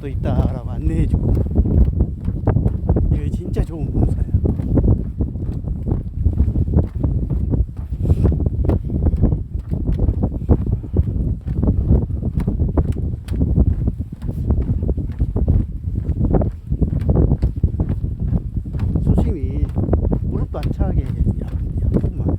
곳도 있다라고 안내해주고 이게 진짜 좋은 봉사야. 소심이 무릎도 안 차게 야구만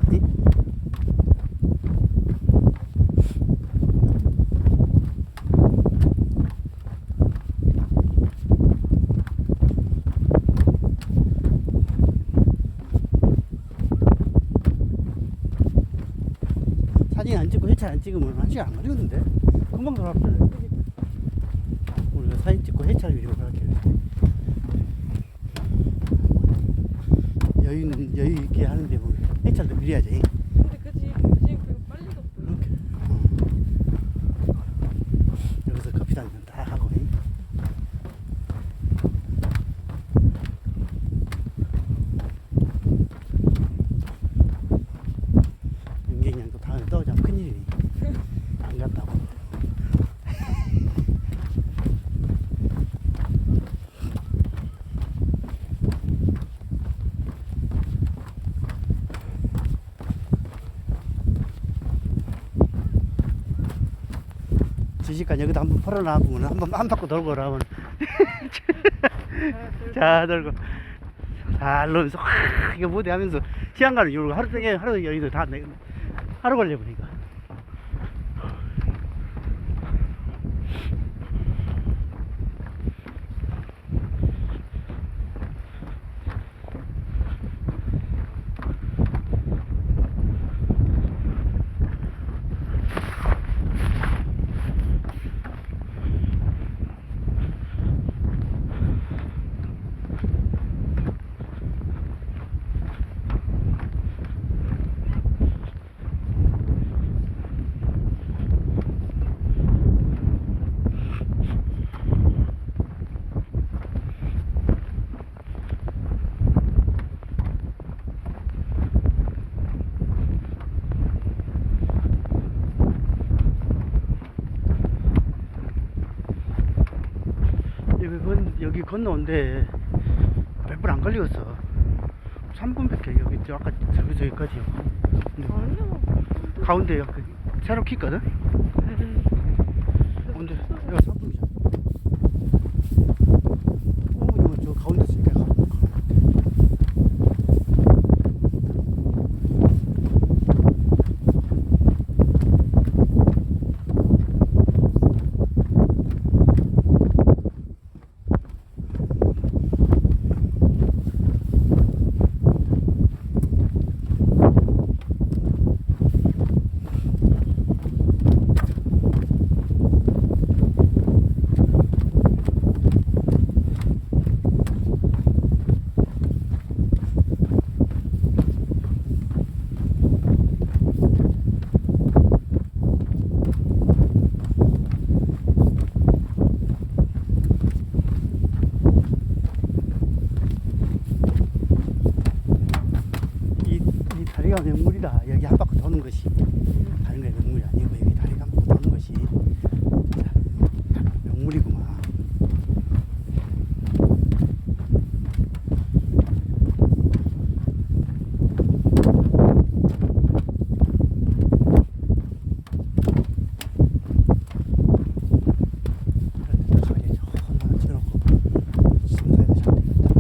사진 찍으면 한 시간 안 걸리는데. 금방 돌아왔잖아요. 우리가 사진 찍고 해체를 위로 그렇게 여유는 여유 있게 하는데 뭐 해체도 미리 그지 지금 그 빨리 덥 이렇게 어. 여기서 커피 한잔 다 하고 잉? 은경이랑 또 다음에 떠오자면 큰일이니 안 간다고 지시간 여기다 한번 풀어놔보면 한번 한 바퀴 돌고 오라면. 자 돌고. 잘 넣으면서 확 이거 무대 하면서 시간 가는 이유로 하루 종일 하루 여기도 다 내, 하루 걸려버리니까 여기 건 여기 건너온데 몇 분 안 걸리겠어. 3분밖에 여기 저 아까 저기 저기까지요 근데 아니야 가운데 여기 새로 켰거든? 근데 내가 3분이잖아 5분이면 저 가운데 있으니까 가 이, 이 다리가 명물이다. 여기 한 바퀴 도는 것이 다른 게 명물이 아니고 여기 다리가 한 바퀴 도는 것이 자, 명물이구만. 자리에 하나 쳐놓고 심사에다 잘 되겠다.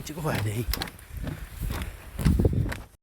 여기서 사진 찍어봐야 돼.